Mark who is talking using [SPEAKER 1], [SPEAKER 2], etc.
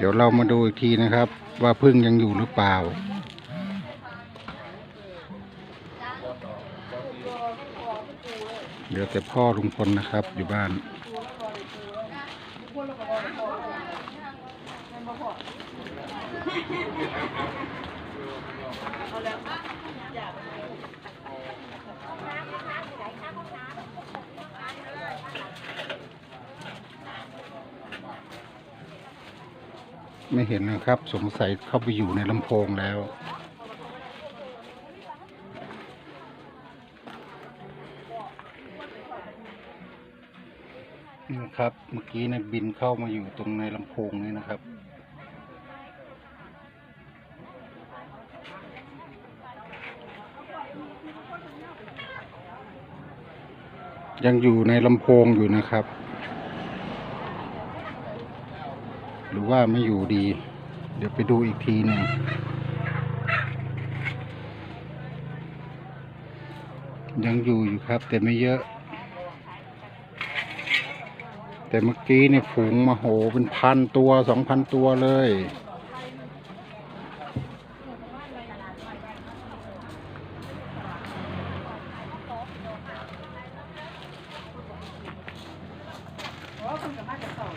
[SPEAKER 1] เดี๋ยวเรามาดูอีกทีนะครับ ว่าพึ่งยังอยู่หรือเปล่า เดี๋ยวแต่พ่อลุงพลนะครับ อยู่บ้าน ไม่เห็นนะครับ สงสัยเข้าไปอยู่ในลำโพงแล้ว นะครับ เมื่อกี้นะบินเข้ามาอยู่ตรงในลำโพงนี่นะครับยังอยู่ในลำโพงอยู่นะครับ หรือว่าไม่อยู่ดี เดี๋ยวไปดูอีกทีหนึ่งยังอยู่อยู่ครับ แต่ไม่เยอะ แต่เมื่อกี้เนี่ยฝูงมาโหเป็นพันตัวสองพันตัวเลย
[SPEAKER 2] อ๋อคนกับ